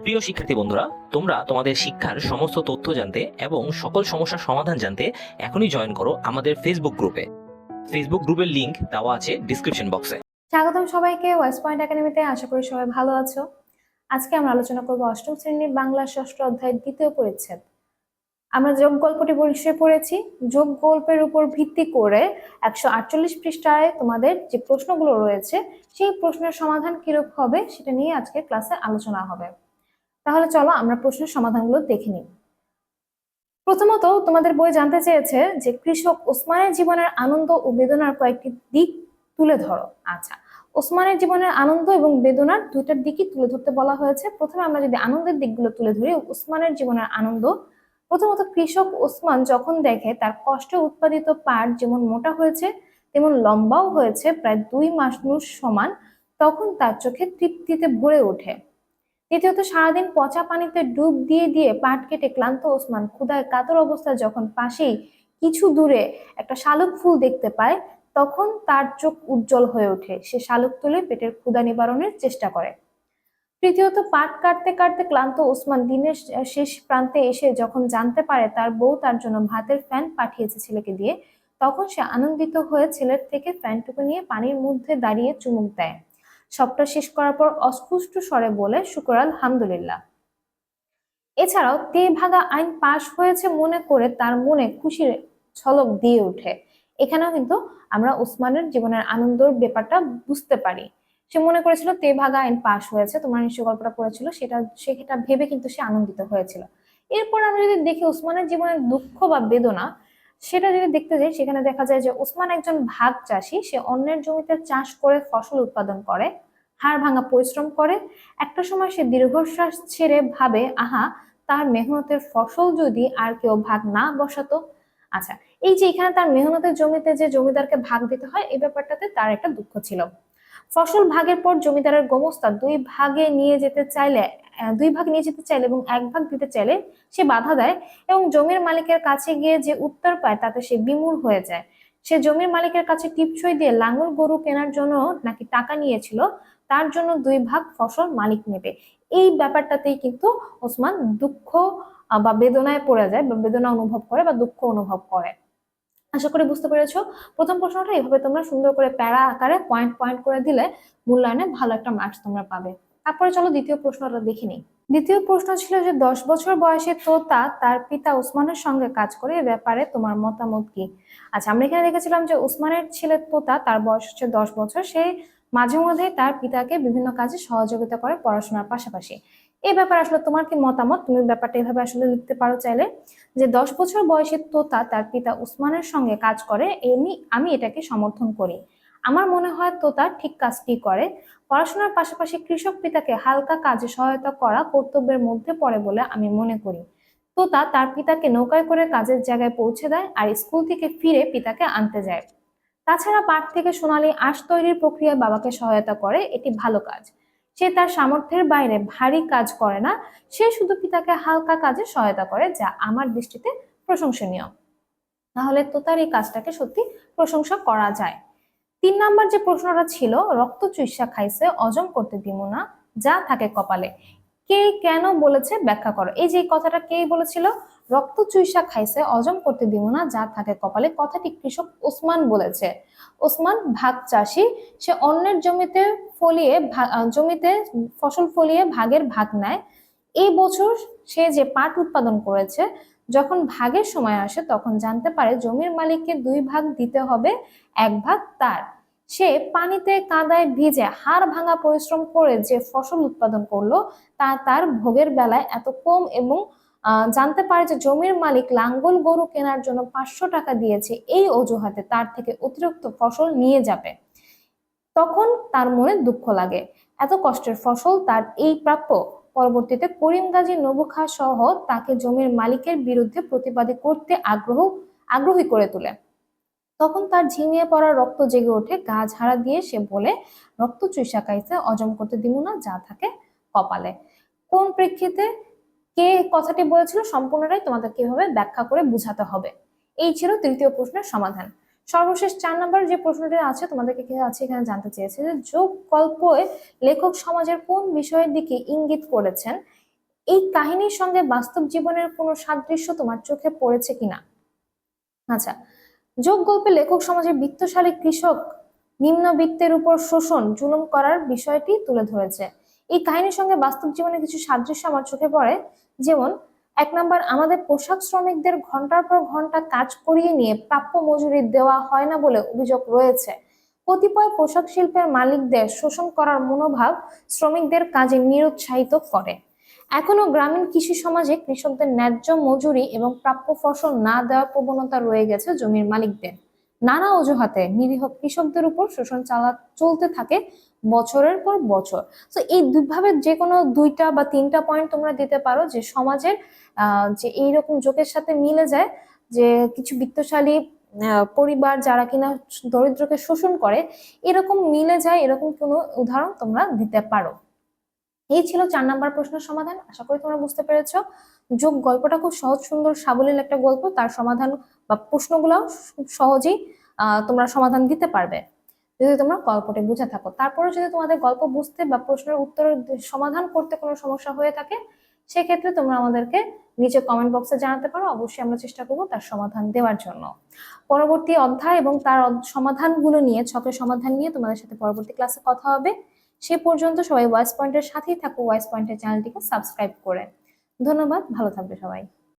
প্রিয় শিক্ষার্থী বন্ধুরা, তোমরা তোমাদের শিক্ষার সমস্ত তথ্য জানতে এবং সকল সমস্যার সমাধান জানতে এখনই জয়েন করো আমাদের ফেসবুক গ্রুপে ফেসবুক গ্রুপের লিংক দেওয়া আছে ডিসক্রিপশন বক্সে স্বাগতম সবাইকে ওয়েস্ট পয়েন্ট একাডেমিতে আশা করি সবাই ভালো আছো। আজকে আমরা আলোচনা করব অষ্টম শ্রেণির বাংলা ষষ্ঠ অধ্যায়ের দ্বিতীয় পরিচ্ছেদ। আমরা যোগ গল্পটি পরিচয় পড়েছি। যোগ গল্পের উপর ভিত্তি করে একশো আটচল্লিশ পৃষ্ঠায় তোমাদের যে প্রশ্নগুলো রয়েছে, সেই প্রশ্নের সমাধান কিরূপ হবে সেটা নিয়ে আজকে ক্লাসে আলোচনা হবে। তাহলে চলো আমরা প্রশ্নের সমাধানগুলো দেখে নিই। প্রথমত তোমাদের বই জানতে চেয়েছে যে কৃষক ওসমানের জীবনের আনন্দ ও বেদনার কয়েকটি দিক তুলে ধরো। আচ্ছা ওসমানের জীবনের আনন্দ এবং বেদনার দুইটার দিকই তুলে ধরতে বলা হয়েছে। প্রথমে আমরা যদি আনন্দের দিকগুলো তুলে ধরি, ওসমানের জীবনের আনন্দ, প্রথমত কৃষক ওসমান যখন দেখে তার কষ্টে উৎপাদিত পাট যেমন মোটা হয়েছে, তেমন লম্বাও হয়েছে, প্রায় দুই মাস সমান, তখন তার চোখে তৃপ্তিতে ভরে ওঠে। দ্বিতীয়ত, সারাদিন পচা পানিতে ডুব দিয়ে দিয়ে পাট কেটে ক্লান্ত ওসমান ক্ষুধায় কাতর অবস্থায় যখন পাশেই কিছু দূরে একটা শালুক ফুল দেখতে পায়, তখন তার চোখ উজ্জ্বল হয়ে ওঠে। সে শালুক তুলে পেটের ক্ষুধা নিবারণের চেষ্টা করে। তৃতীয়ত, পাট কাটতে কাটতে ক্লান্ত ওসমান দিনের শেষ প্রান্তে এসে যখন জানতে পারে তার বউ তার জন্য ভাতের ফ্যান পাঠিয়েছে ছেলেকে দিয়ে, তখন সে আনন্দিত হয়ে ছেলের থেকে ফ্যানটুকু নিয়ে পানির মধ্যে দাঁড়িয়ে চুমুক দেয়। সবটা শেষ করার পর অস্পুষ্ট স্বরে বলে, শুকর আলহামদুলিল্লাহ। এছাড়াও তে ভাগা আইন পাশ হয়েছে মনে করে তার মনে খুশির ছলক দিয়ে ওঠে। এখানেও কিন্তু আমরা উসমানের জীবনের আনন্দর ব্যাপারটা বুঝতে পারি। সে মনে করেছিল তে ভাগা আইন পাশ হয়েছে, তোমার নিশ্চয় গল্পটা পড়েছিল, সেটা সেটা ভেবে কিন্তু সে আনন্দিত হয়েছিল। এরপর আমরা যদি দেখি উসমানের জীবনের দুঃখ বা বেদনা সেটা যদি দেখতে যাই, সেখানে দেখা যায় যে ওসমান একজন ভাগ চাষি, সে অন্যের জমিতে চাষ করে ফসল উৎপাদন করে, হাড় ভাঙা পরিশ্রম করে। একটা সময় সে দীর্ঘশ্বাস ছেড়ে ভাবে, আহা, তার মেহনতের ফসল যদি আর কেউ ভাগ না বসাতো? আচ্ছা এই যে এখানে তার মেহনতের জমিতে যে জমিদারকে ভাগ দিতে হয়, এই ব্যাপারটাতে তার একটা দুঃখ ছিল। ফসল ভাগের পর জমিদারের গোমস্তা দুই ভাগে নিয়ে যেতে চাইলে দুই ভাগ নিয়ে যেতে চাইলে এবং এক ভাগ দিতে চাইলে সে বাধা দেয় এবং জমির মালিকের কাছে গিয়ে যে উত্তর পায় তাতে সে বিমূঢ় হয়ে যায়। সে জমির মালিকের কাছে টিপসই দিয়ে লাঙ্গল গরু কেনার জন্য নাকি টাকা নিয়েছিল, তার জন্য দুই ভাগ ফসল মালিক নেবে। এই ব্যাপারটাতেই কিন্তু ওসমান দুঃখ বা বেদনায় পড়ে যায় বা বেদনা অনুভব করে বা দুঃখ অনুভব করে। আশা করি বুঝতে পেরেছ। প্রথম প্রশ্নটা, এভাবে তোমরা সুন্দর করে প্যারা আকারে পয়েন্ট পয়েন্ট করে দিলে মূল্যায়নে ভালো একটা মার্কস তোমরা পাবে। তারপরে চলো দ্বিতীয় প্রশ্নটা দেখে নিই। দ্বিতীয় প্রশ্ন ছিল যে, দশ বছর বয়সে তোতা তার পিতা উসমানের সঙ্গে কাজ করে, এ ব্যাপারে তোমার মতামত কি? আচ্ছা আমরা এখানে দেখেছিলাম যে উসমানের ছেলে তোতা, তার বয়স হচ্ছে দশ বছর, সে মাঝে মধ্যে তার পিতাকে বিভিন্ন কাজে সহযোগিতা করে পড়াশোনার পাশাপাশি। এই ব্যাপারে আসলে তোমার কি মতামত? তুমি ব্যাপারটা এভাবে আসলে লিখতে পারো চাইলে। যে দশ বছর বয়সের তোতা তার পিতা উসমানের সঙ্গে কাজ করে, এমনি আমি এটাকে সমর্থন করি। আমার মনে হয় তোতা ঠিক কাজটি করে। পড়াশোনার পাশাপাশি কৃষক পিতাকে হালকা কাজে সহায়তা করা কর্তব্যের মধ্যে পড়ে বলে আমি মনে করি। তোতা তার পিতাকে নৌকায় করে কাজের জায়গায় পৌঁছে দেয় আর স্কুল থেকে ফিরে পিতাকে আনতে যায়। তাছাড়া পাট থেকে সোনালী আঁশ তৈরির প্রক্রিয়ায় বাবাকে সহায়তা করে, এটি ভালো কাজ। সে তার সামর্থ্যের বাইরে ভারী কাজ করে না, সে শুধু পিতাকে হালকা কাজে সহায়তা করে, যা আমার দৃষ্টিতে প্রশংসনীয়? তাহলে তো তার এই কাজটাকে সত্যি প্রশংসা করা যায়। তিন নাম্বার যে প্রশ্নটা ছিল, রক্ত চুইসা খাইছে অজম করতে দিব না, যা থাকে কপালে। কে কেন বলেছে ব্যাখ্যা করো? এই যে কথাটা কে বলেছিল? রক্ত চুইসা খাইছে অজম করতে দিব না, যা থাকে কপালে, কথাটি কৃষক ওসমান বলেছে। ওসমান ভাগ চাষি, সে অন্যের জমিতে ফলিয়ে জমিতে ফসল ফলিয়ে ভাগের ভাগ নেয়। এই বছর সে যে পাট উৎপাদন করেছে, যখন ভাগের সময় আসে, তখন জানতে পারে জমির মালিককে দুই ভাগ দিতে হবে, এক ভাগ তার। সে পানিতে কাদায় ভিজে হাড় ভাঙা পরিশ্রম করে যে ফসল উৎপাদন করল, তা তার ভোগের বেলায় এত কম এবং জানতে পারে যে জমির মালিক লাঙ্গল গরু কেনার জন্য পাঁচশো টাকা দিয়েছে, এই অজুহাতে তার থেকে অতিরিক্ত ফসল নিয়ে যাবে। তখন তার মনে দুঃখ লাগে। এত কষ্টের ফসল তার এই প্রাপ্য। পরবর্তীতে করিম গাজী নবু খা সহ তাকে জমির মালিকের বিরুদ্ধে প্রতিবাদী করতে আগ্রহ, আগ্রহী করে তোলে। তখন তার ঝিমিয়ে পড়া রক্ত জেগে ওঠে। গা ঝাড়া দিয়ে সে বলে, রক্ত চুইসা খাইছে, অজম করতে দিব না, যা থাকে কপালে। কোন প্রেক্ষিতে কে কথাটি বলেছিল সম্পূর্ণটাই তোমাদের কীভাবে ব্যাখ্যা করে বুঝাতে হবে। এই ছিল তৃতীয় প্রশ্নের সমাধান। সর্বশেষ চার নম্বর যে প্রশ্নটি আছে, তোমাদেরকে আছে এখানে জানতে চেয়েছে যে যোগ গল্পে লেখক সমাজের কোন বিষয়ের দিকে ইঙ্গিত করেছেন? এই কাহিনীর সঙ্গে বাস্তব জীবনের কোনো সাদৃশ্য তোমার চোখে পড়েছে কিনা? আচ্ছা যোগ গল্পে লেখক সমাজে বিত্তশালী কৃষক নিম্নবিত্তের উপর শোষণ, জুলুম করার বিষয়টি তুলে ধরেছে। এই কাহিনীর সঙ্গে বাস্তব জীবনে কিছু সাদৃশ্য আমার চোখে পড়ে, যেমন এক নম্বর, আমাদের পোশাক শ্রমিকদের ঘণ্টার পর ঘণ্টা কাজ করিয়ে নিয়ে প্রাপ্য মজুরি দেওয়া হয় না বলে অভিযোগ রয়েছে। কতিপয় পোশাক শিল্পের মালিকদের শোষণ করার মনোভাব শ্রমিকদের কাজে নিরুৎসাহিত করে। এখনও গ্রামীণ কৃষি সমাজে কৃষকদের ন্যায্য মজুরি এবং প্রাপ্য ফসল না দেওয়ার প্রবণতা রয়ে গেছে জমির মালিকদের। নানা অজুহাতে নিরীহ কৃষকদের উপর শোষণ চালা চলতে থাকে বছরের পর বছর। তো এই দুইভাবে যে কোনো দুইটা বা তিনটা পয়েন্ট তোমরা দিতে পারো যে সমাজের যে এইরকম যোগের সাথে মিলে যায় যে কিছু বিত্তশালী পরিবার যারা কিনা দরিদ্রকে শোষণ করে, এরকম মিলে যায়, এরকম কোনো উদাহরণ তোমরা দিতে পারো। এই ছিল চার নাম্বার প্রশ্নের সমাধান। আশা করি তোমরা বুঝতে পেরেছ। যোগ গল্পটা খুব সহজ, সুন্দর, সাবলীল একটা গল্প। তার সমাধান বা প্রশ্নগুলো সহজেই তোমরা সমাধান দিতে পারবে। যদি তোমরা গল্পটি বুঝে থাকো। তারপরে যদি তোমাদের গল্প বুঝতে বা প্রশ্নের উত্তর সমাধান করতে কোনো সমস্যা হয়ে থাকে, সেক্ষেত্রে তোমরা আমাদেরকে নিচে কমেন্ট বক্সে জানাতে পারো। অবশ্যই আমরা চেষ্টা করব তার সমাধান দেওয়ার জন্য। পরবর্তী অধ্যায় এবং তার সমাধানগুলো নিয়ে, ছকের সমাধান নিয়ে তোমাদের সাথে পরবর্তী ক্লাসে কথা হবে। সে পর্যন্ত সবাই ওয়াইস পয়েন্টের সাথেই থাকো। ওয়াইস পয়েন্টের চ্যানেলটিকে সাবস্ক্রাইব করে। ধন্যবাদ। ভালো থাকবে সবাই।